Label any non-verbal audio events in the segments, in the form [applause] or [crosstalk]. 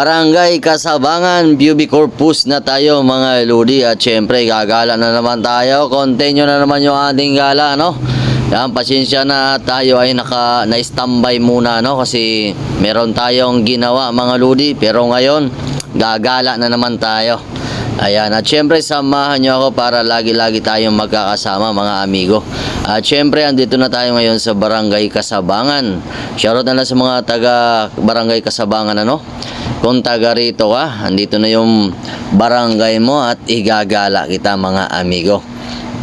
Barangay Kasabangan, Bubi Corpus na tayo mga ludi at syempre gagala na naman tayo. Continue na naman yung ating gala, no? Yan, pasensya na tayo ay naka na-standby muna, no? Kasi meron tayong ginawa mga ludi pero ngayon gagala na naman tayo. Ayan, at syempre samahan nyo ako para lagi-lagi tayong magkakasama mga amigo. At syempre andito na tayo ngayon sa Barangay Kasabangan. Shoutout na lang sa mga taga Barangay Kasabangan ano. Kung taga rito ka, andito na yung barangay mo at igagala kita mga amigo.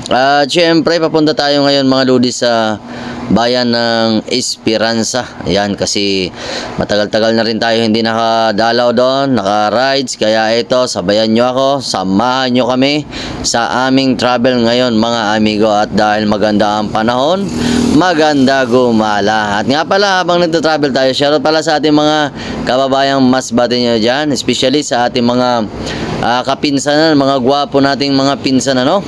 At syempre papunta tayo ngayon mga ludi sa bayan ng Esperanza. Ayan kasi matagal-tagal na rin tayo hindi nakadalaw doon, naka-rides. Kaya ito, sabayan nyo ako, samahan nyo kami sa aming travel ngayon mga amigo. At dahil maganda ang panahon, maganda gumala. At nga pala habang nagta-travel tayo, shoutout pala sa ating mga kababayang mas bati nyo dyan. Especially sa ating mga ah, kapinsanan, mga gwapo nating mga pinsan ano.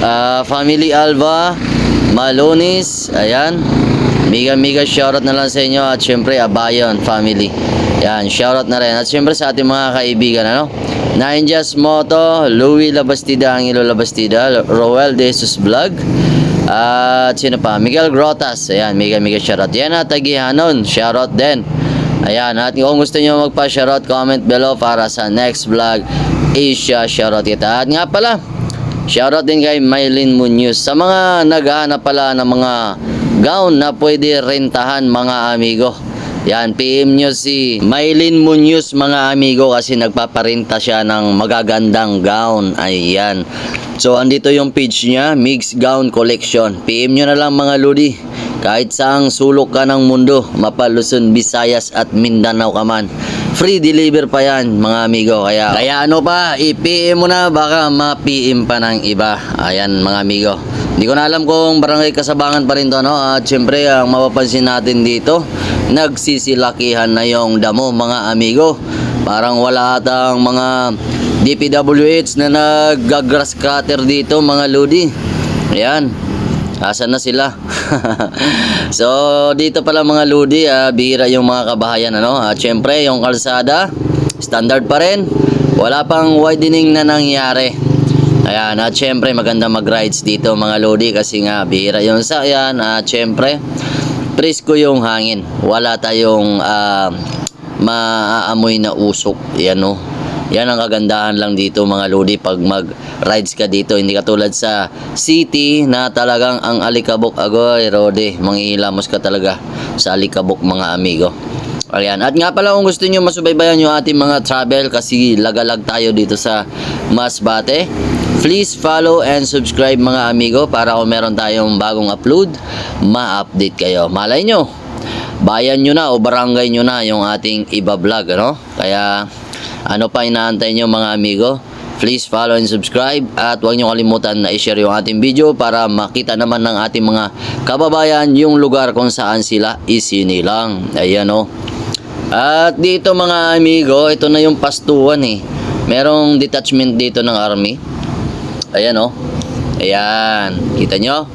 Ah, family Alva, Malonis, ayan. Mega mega shoutout na lang sa inyo at syempre Abayon family. Yan, shoutout na rin. At syempre sa ating mga kaibigan, ano? Nine Just Moto, Louie Labastida, Angelo Labastida, Roel Jesus Vlog. At sino pa? Miguel Grotas. Ayan, mega mega shoutout. Yan at Tagihanon, shoutout din. Ayan, at kung gusto nyo magpa-shoutout, comment below para sa next vlog. Asia, shoutout kita. At nga pala, Shoutout din kay Mylene Munoz. Sa mga naghahanap pala ng mga gown na pwede rentahan mga amigo. Yan, PM nyo si Mylene Munoz mga amigo kasi nagpaparenta siya ng magagandang gown. Ayan. So, andito yung page niya, Mix Gown Collection. PM nyo na lang mga ludi. Kahit saang sulok ka ng mundo, Mapaluson, Visayas at Mindanao ka man. Free deliver pa yan mga amigo. Kaya, kaya ano pa, i-PM mo na baka ma-PM pa ng iba. Ayan mga amigo. Hindi ko na alam kung barangay kasabangan pa rin to no. At syempre ang mapapansin natin dito, nagsisilakihan na yung damo mga amigo. Parang wala atang mga DPWH na nag-grass cutter dito mga lodi. Ayan. Asan na sila? [laughs] so, dito pala mga ludi, ah, bihira yung mga kabahayan. Ano? At syempre, yung kalsada, standard pa rin. Wala pang widening na nangyari. Ayan, at syempre, maganda mag-rides dito mga ludi kasi nga, bihira yung sa ayan. At syempre, presko yung hangin. Wala tayong ah, maaamoy na usok. Yan o. Yan ang kagandahan lang dito mga lodi pag mag-rides ka dito. Hindi katulad sa city na talagang ang alikabok agoy, rode. Manghihilamos ka talaga sa alikabok mga amigo. Ayan. At nga pala kung gusto nyo masubaybayan yung ating mga travel kasi lagalag tayo dito sa Masbate. Please follow and subscribe mga amigo para kung meron tayong bagong upload, ma-update kayo. Malay nyo, bayan nyo na o barangay nyo na yung ating iba vlog, ano? Kaya ano pa inaantay nyo mga amigo? Please follow and subscribe at huwag nyo kalimutan na i-share yung ating video para makita naman ng ating mga kababayan yung lugar kung saan sila isinilang. Ayan o. At dito mga amigo, ito na yung pastuan eh. Merong detachment dito ng army. Ayan o. Ayan. Kita nyo?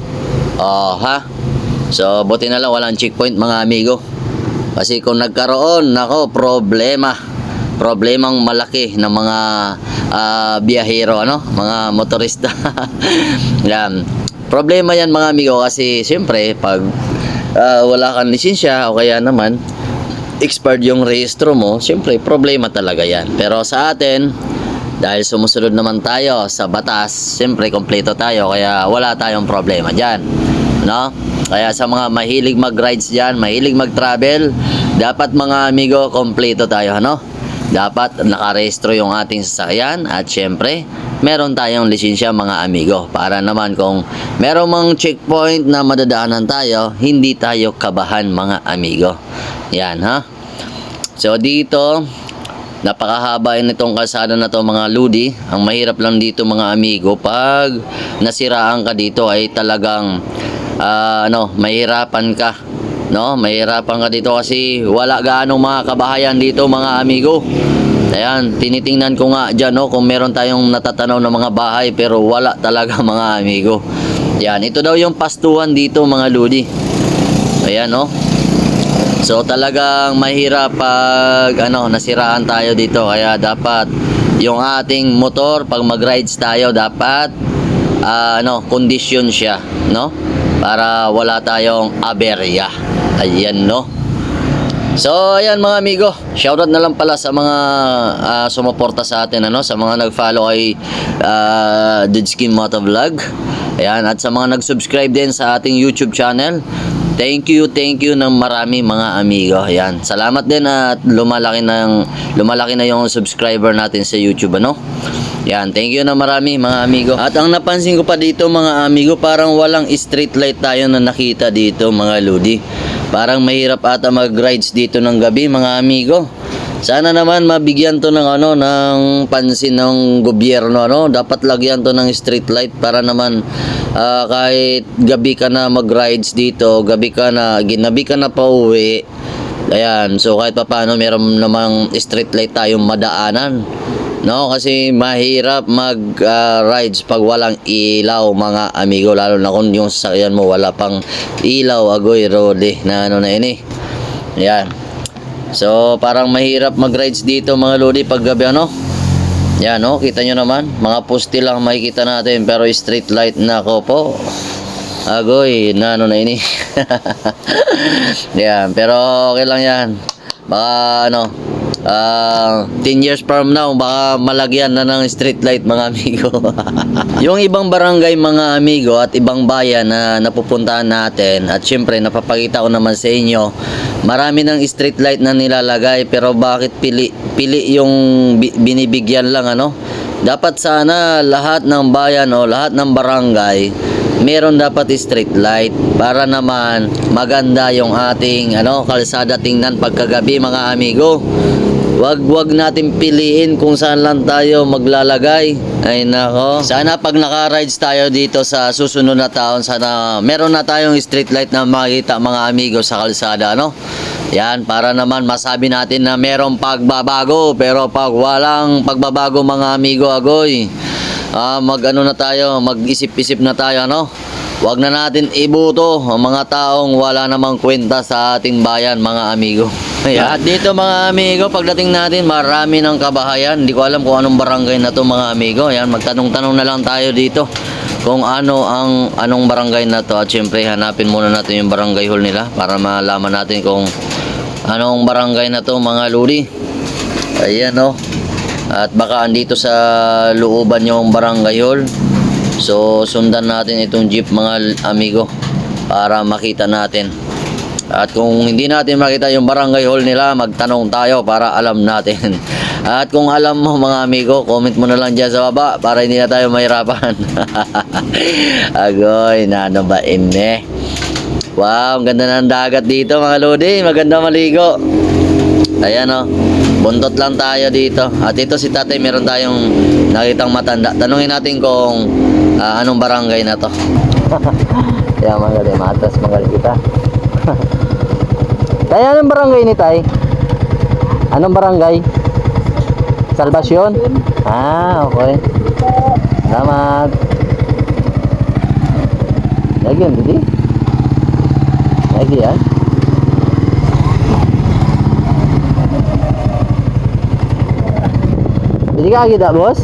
Oh, ha? So, buti na lang walang checkpoint mga amigo. Kasi kung nagkaroon, nako, problema. Problemang malaki ng mga ah, biyahero, ano? Mga motorista. [laughs] yan. Problema yan mga amigo kasi siyempre pag ah, wala kang lisensya o kaya naman expired yung rehistro mo, siyempre problema talaga yan. Pero sa atin, dahil sumusunod naman tayo sa batas, siyempre kompleto tayo kaya wala tayong problema dyan. No? Kaya sa mga mahilig mag-rides dyan, mahilig mag-travel, dapat mga amigo, kompleto tayo. Ano? Dapat nakarehistro yung ating sasakyan at syempre, meron tayong lisensya mga amigo para naman kung meron mang checkpoint na madadaanan tayo, hindi tayo kabahan mga amigo. Yan ha. So dito, napakahaba nitong kalsada na to mga ludi. Ang mahirap lang dito mga amigo pag nasiraan ka dito ay talagang ah, ano, mahirapan ka. No, mahirapan ka dito kasi wala gaano mga kabahayan dito mga amigo. Ayan, tinitingnan ko nga dyan no, kung meron tayong natatanaw ng mga bahay pero wala talaga [laughs] mga amigo. Yan, ito daw yung pastuhan dito mga ludi. Ayan no. So talagang mahirap pag ano nasiraan tayo dito kaya dapat yung ating motor pag mag-rides tayo dapat ah, ano condition siya, no? Para wala tayong aberya. Ayan, no? So, ayan mga amigo, shoutout na lang pala sa mga ah, sumuporta sa atin, ano, sa mga nag-follow kay uh, Dudskin Motovlog. Ayan, at sa mga nag-subscribe din sa ating YouTube channel. Thank you, thank you ng marami mga amigo. Ayan, salamat din at lumalaki ng lumalaki na yung subscriber natin sa YouTube, ano? Yan, thank you na marami mga amigo. At ang napansin ko pa dito mga amigo, parang walang street light tayo na nakita dito mga lodi. Parang mahirap ata mag-rides dito ng gabi mga amigo. Sana naman mabigyan to ng ano ng pansin ng gobyerno ano, dapat lagyan to ng street light para naman ah, kahit gabi ka na mag-rides dito, gabi ka na ginabi ka na pauwi. Ayan, so kahit pa paano meron namang street light tayong madaanan. No, kasi mahirap mag-rides pag walang ilaw mga amigo lalo na kung yung sasakyan mo wala pang ilaw agoy rode na ano na ini. Yan. So parang mahirap mag-rides dito mga lodi pag gabi ano. Yan no, kita nyo naman, mga poste lang makikita natin pero street light na ko po. Agoy, na ano na ini. [laughs] yan, pero okay lang yan. Baka ano, ah 10 years from now, baka malagyan na ng street light mga amigo. [laughs] yung ibang barangay mga amigo at ibang bayan na napupuntahan natin at syempre napapakita ko naman sa inyo, marami ng street light na nilalagay pero bakit pili pili yung bi- binibigyan lang ano? Dapat sana lahat ng bayan o lahat ng barangay meron dapat street light para naman maganda yung ating ano kalsada tingnan pagkagabi mga amigo. Wag wag natin piliin kung saan lang tayo maglalagay. Ay nako. Sana pag naka-rides tayo dito sa susunod na taon sana meron na tayong street light na makita mga amigo sa kalsada no. Yan para naman masabi natin na merong pagbabago pero pag walang pagbabago mga amigo agoy ah, mag ano na tayo, mag-isip-isip na tayo, ano? Huwag na natin ibuto ang mga taong wala namang kwenta sa ating bayan, mga amigo. [laughs] Ayan. At dito mga amigo, pagdating natin, marami ng kabahayan. Hindi ko alam kung anong barangay na to mga amigo. Ayan, magtanong-tanong na lang tayo dito kung ano ang anong barangay na to. At syempre, hanapin muna natin yung barangay hall nila para malaman natin kung anong barangay na to mga ludi. Ayan oh. At baka andito sa looban yung barangay hall. So sundan natin itong jeep mga amigo para makita natin. At kung hindi natin makita yung barangay hall nila, magtanong tayo para alam natin. [laughs] At kung alam mo mga amigo, comment mo na lang dyan sa baba para hindi na tayo mahirapan. [laughs] Agoy, nano ba ine? Wow, ang ganda ng dagat dito mga lodi. Maganda maligo. Ayan o. Buntot lang tayo dito. At ito si tatay, meron tayong nakitang matanda. Tanungin natin kung ah, anong barangay na to. [laughs] Kaya magaling, matas magaling kita. [laughs] tay, anong barangay ni tay? Anong barangay? Salvasyon? Ah, okay. Salamat. Lagi yan, didi? Lagi yan? Jadi ka kita, bos?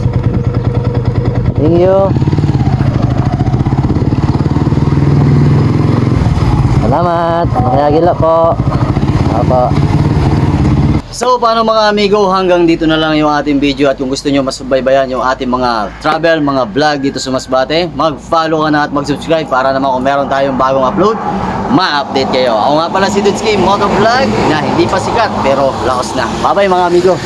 Thank you. Salamat. Makaya gila po. Apo. So, paano mga amigo, hanggang dito na lang yung ating video at kung gusto nyo masubaybayan yung ating mga travel, mga vlog dito sa Masbate, mag-follow ka na at mag-subscribe para naman kung meron tayong bagong upload, ma-update kayo. Ako nga pala si Dudski, Motovlog, na hindi pa sikat pero lakas na. Bye-bye mga amigo.